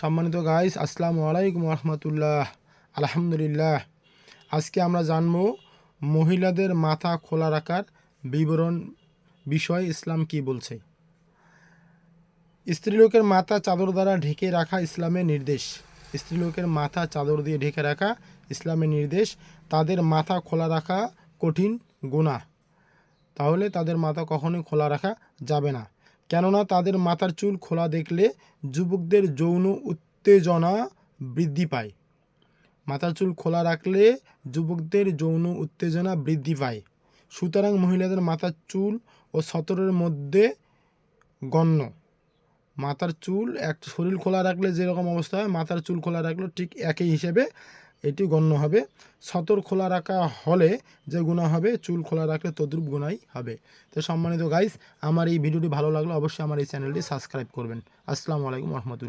সম্মানিত গাইস আসসালামু আলাইকুম রহমতুল্লাহ। আলহামদুলিল্লাহ। আজকে আমরা জানব মহিলাদের মাথা খোলা রাখার বিবরণ বিষয় ইসলাম কি বলছে। স্ত্রীলোকের মাথা চাদর দ্বারা ঢেকে রাখা ইসলামের নির্দেশ। স্ত্রীলোকের মাথা চাদর দিয়ে ঢেকে রাখা ইসলামের নির্দেশ। তাদের মাথা খোলা রাখা কঠিন গুনাহ। তাহলে তাদের মাথা কখনোই খোলা রাখা যাবে না। কেননা তাদের মাথার চুল খোলা দেখলে যুবকদের যৌন উত্তেজনা বৃদ্ধি পায়। মাথার চুল খোলা রাখলে যুবকদের যৌন উত্তেজনা বৃদ্ধি পায়। সুতরাং মহিলাদের মাথার চুল ও সতরের মধ্যে গণ্য। মাথার চুল, এক শরীর খোলা রাখলে যেরকম অবস্থা হয়, মাথার চুল খোলা রাখলে ঠিক একই হিসেবে এটি গণ্য হবে। সতর খোলা রাখা হলে যে গুণা হবে, চুল খোলা রাখলে তদ্রুপ গুণাই হবে। তো সম্মানিত গাইস আমার এই ভিডিওটি ভালো লাগলে অবশ্যই আমার এই চ্যানেলটি সাবস্ক্রাইব করবেন। আসসালামু আলাইকুম রহমতুল্লাহ।